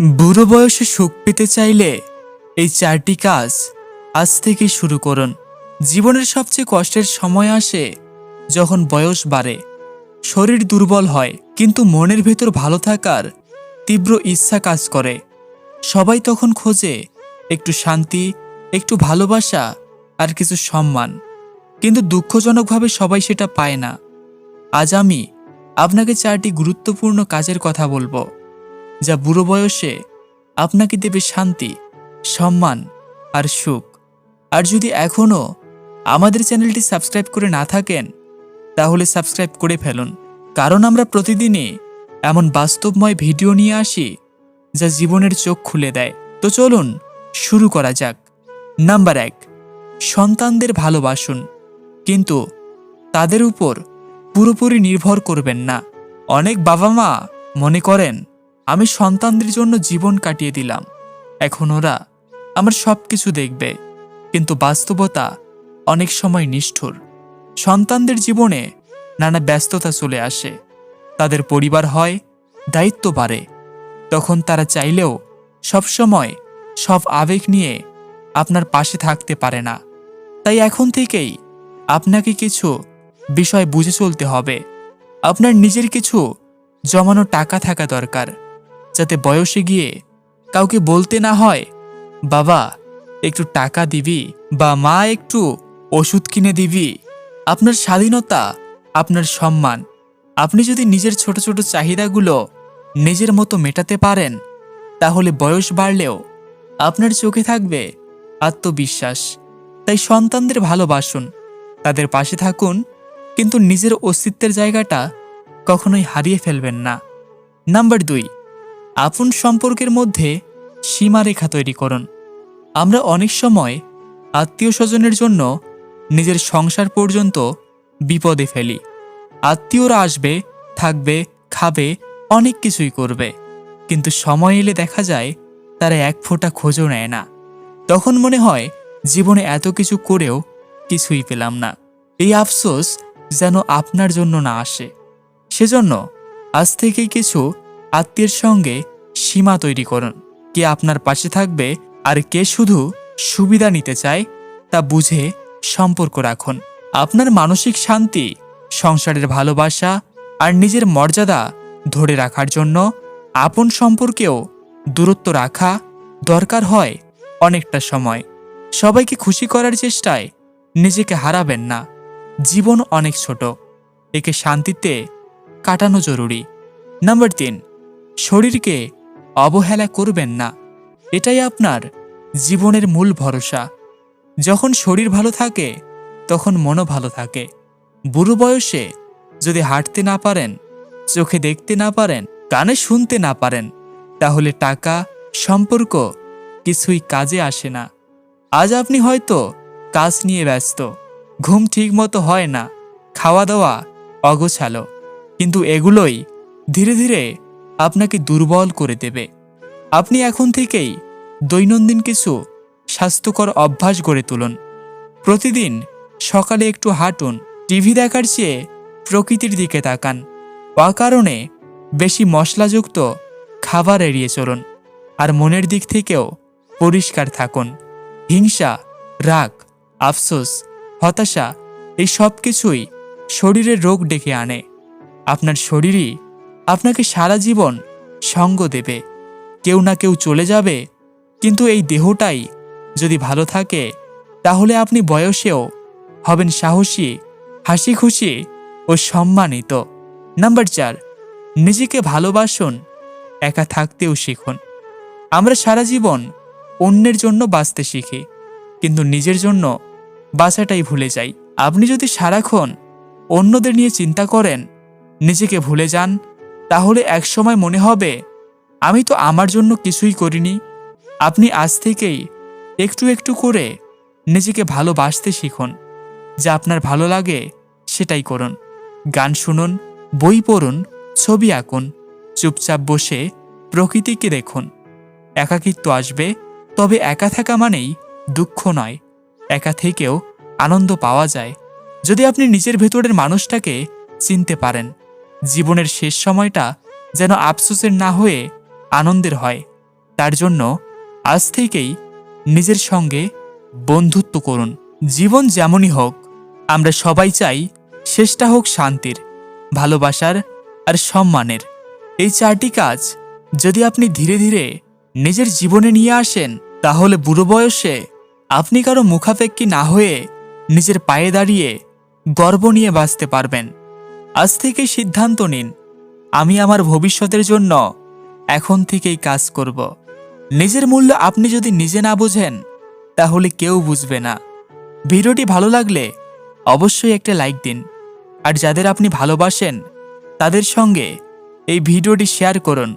বুড়ো বয়সে সুখ পেতে চাইলে এই চারটি কাজ আজ থেকে শুরু করুন। জীবনের সবচেয়ে কষ্টের সময় আসে যখন বয়স বাড়ে। শরীর দুর্বল হয়, কিন্তু মনের ভেতর ভালো থাকার তীব্র ইচ্ছা কাজ করে। সবাই তখন খোঁজে একটু শান্তি, একটু ভালোবাসা আর কিছু সম্মান। কিন্তু দুঃখজনকভাবে সবাই সেটা পায় না। আজ আমি আপনাকে চারটি গুরুত্বপূর্ণ কাজের কথা বলব। যা বুড়ো বয়সে আপনাকে দেবে শান্তি, সম্মান আর সুখ। আর যদি এখনও আমাদের চ্যানেলটি সাবস্ক্রাইব করে না থাকেন, তাহলে সাবস্ক্রাইব করে ফেলুন। কারণ আমরা প্রতিদিনই এমন বাস্তবময় ভিডিও নিয়ে আসি, যা জীবনের চোখ খুলে দেয়। তো চলুন, শুরু করা যাক। নাম্বার এক, সন্তানদের ভালোবাসুন। কিন্তু তাদের উপর পুরোপুরি নির্ভর করবেন না। অনেক বাবা মা মনে করেন আমি সন্তানদের জন্য জীবন কাটিয়ে দিলাম। এখন ওরা আমার সব কিছু দেখবে। কিন্তু বাস্তবতা অনেক সময় নিষ্ঠুর। সন্তানদের জীবনে নানা ব্যস্ততা চলে আসে। তাদের পরিবার হয়, দায়িত্ব বাড়ে। তখন তারা চাইলেও সবসময় সব আবেগ নিয়ে আপনার পাশে থাকতে পারে না। তাই এখন থেকেই আপনাকে কিছু বিষয় বুঝে চলতে হবে। আপনার নিজের কিছু জমানো টাকা থাকা দরকার। যাতে বয়সে গিয়ে কাউকে বলতে না হয়, বাবা, একটু টাকা দিবি বা মা একটু ওষুধ কিনে দিবি। আপনার স্বাধীনতা, আপনার সম্মান। আপনি যদি নিজের ছোট ছোট চাহিদাগুলো নিজের মতো মেটাতে পারেন, তাহলে বয়স বাড়লেও আপনার চোখে থাকবে আত্মবিশ্বাস। তাই সন্তানদের ভালোবাসুন, তাদের পাশে থাকুন, কিন্তু নিজের অস্তিত্বের জায়গাটা কখনোই হারিয়ে ফেলবেন না। নাম্বার দুই আপন সম্পর্কের মধ্যে সীমারেখা তৈরি করুন। আমরা অনেক সময় আত্মীয় স্বজনের জন্য নিজের সংসার পর্যন্ত বিপদে ফেলি। আত্মীয়রা আসবে, থাকবে, খাবে, অনেক কিছুই করবে। কিন্তু সময় এলে দেখা যায় তারা এক ফোঁটা খোঁজও নেয় না। তখন মনে হয় জীবনে এত কিছু করেও কিছুই পেলাম না। এই আফসোস যেন আপনার জন্য না আসে। সেজন্য আজ থেকেই কিছু আত্মীয়ের সঙ্গে সীমা তৈরি করুন। কে আপনার পাশে থাকবে আর কে শুধু সুবিধা নিতে চায় তা বুঝে সম্পর্ক রাখুন। আপনার মানসিক শান্তি, সংসারের ভালোবাসা আর নিজের মর্যাদা ধরে রাখার জন্য আপন সম্পর্কেও দূরত্ব রাখা দরকার হয় অনেকটা সময়। সবাইকে খুশি করার চেষ্টায় নিজেকে হারাবেন না। জীবন অনেক ছোট, একে শান্তিতে কাটানো জরুরি। নাম্বার তিন, শরীরকে অবহেলা করবেন না। এটাই আপনার জীবনের মূল ভরসা। যখন শরীর ভালো থাকে, তখন মনও ভালো থাকে। বুড়ো বয়সে যদি হাঁটতে না পারেন, চোখে দেখতে না পারেন, কানে শুনতে না পারেন, তাহলে টাকা, সম্পর্ক কিছুই কাজে আসে না। আজ আপনি হয়তো কাজ নিয়ে ব্যস্ত, ঘুম ঠিক মতো হয় না খাওয়া দাওয়া অগোছালো, কিন্তু এগুলোই ধীরে ধীরে আপনাকে দুর্বল করে দেবে। আপনি এখন থেকেই দৈনন্দিন কিছু স্বাস্থ্যকর অভ্যাস গড়ে তুলুন। প্রতিদিন সকালে একটু হাঁটুন, টিভি দেখার চেয়ে প্রকৃতির দিকে তাকান। অকারণে বেশি মশলাযুক্ত খাবার এড়িয়ে চলুন আর মনের দিক থেকেও পরিষ্কার থাকুন। হিংসা, রাগ, আফসোস, হতাশা এই সব কিছুই শরীরের রোগ ডেকে আনে। আপনার শরীরই আপনাকে সারা জীবন সঙ্গ দেবে। কেউ না কেউ চলে যাবে, কিন্তু এই দেহটাই যদি ভালো থাকে, তাহলে আপনি বয়সেও হবেন সাহসী হাসি খুশি ও সম্মানিত। নাম্বার চার, নিজেকে ভালোবাসুন, একা থাকতেও শিখুন। আমরা সারা জীবন অন্যের জন্য বাঁচতে শিখি, কিন্তু নিজের জন্য বাঁচাটাই ভুলে যাই। আপনি যদি সারাক্ষণ অন্যদের নিয়ে চিন্তা করেন, নিজেকে ভুলে যান তাহলে একসময় মনে হবে, আমি তো আমার জন্য কিছুই করিনি। আপনি আজ থেকেই একটু একটু করে নিজেকে ভালোবাসতে শিখুন। যা আপনার ভালো লাগে সেটাই করুন। গান শুনুন, বই পড়ুন, ছবি আঁকুন, চুপচাপ বসে প্রকৃতিকে দেখুন। একাকিত্ব আসবে, তবে একা থাকা মানেই দুঃখ নয়। একা থেকেও আনন্দ পাওয়া যায়। যদি আপনি নিজের ভেতরের মানুষটাকে চিনতে পারেন জীবনের শেষ সময়টা যেন আফসোসের না হয়ে আনন্দের হয়। তার জন্য আজ থেকেই নিজের সঙ্গে বন্ধুত্ব করুন। জীবন যেমনই হোক, আমরা সবাই চাই শেষটা হোক শান্তির, ভালোবাসার আর সম্মানের। এই চারটি কাজ যদি আপনি ধীরে ধীরে নিজের জীবনে নিয়ে আসেন, তাহলে বুড়ো বয়সে আপনি কারও মুখাপেক্ষী না হয়ে নিজের পায়ে দাঁড়িয়ে গর্ব নিয়ে বাঁচতে পারবেন। আজ থেকে সিদ্ধান্ত নিন। আমি আমার ভবিষ্যতের জন্য এখন থেকেই কাজ করব। নিজের মূল্য আপনি যদি নিজে না বোঝেন, তাহলে কেউ বুঝবে না। ভিডিওটি ভালো লাগলে অবশ্যই একটা লাইক দিন। আর যাদের আপনি ভালোবাসেন, তাদের সঙ্গে এই ভিডিওটি শেয়ার করুন।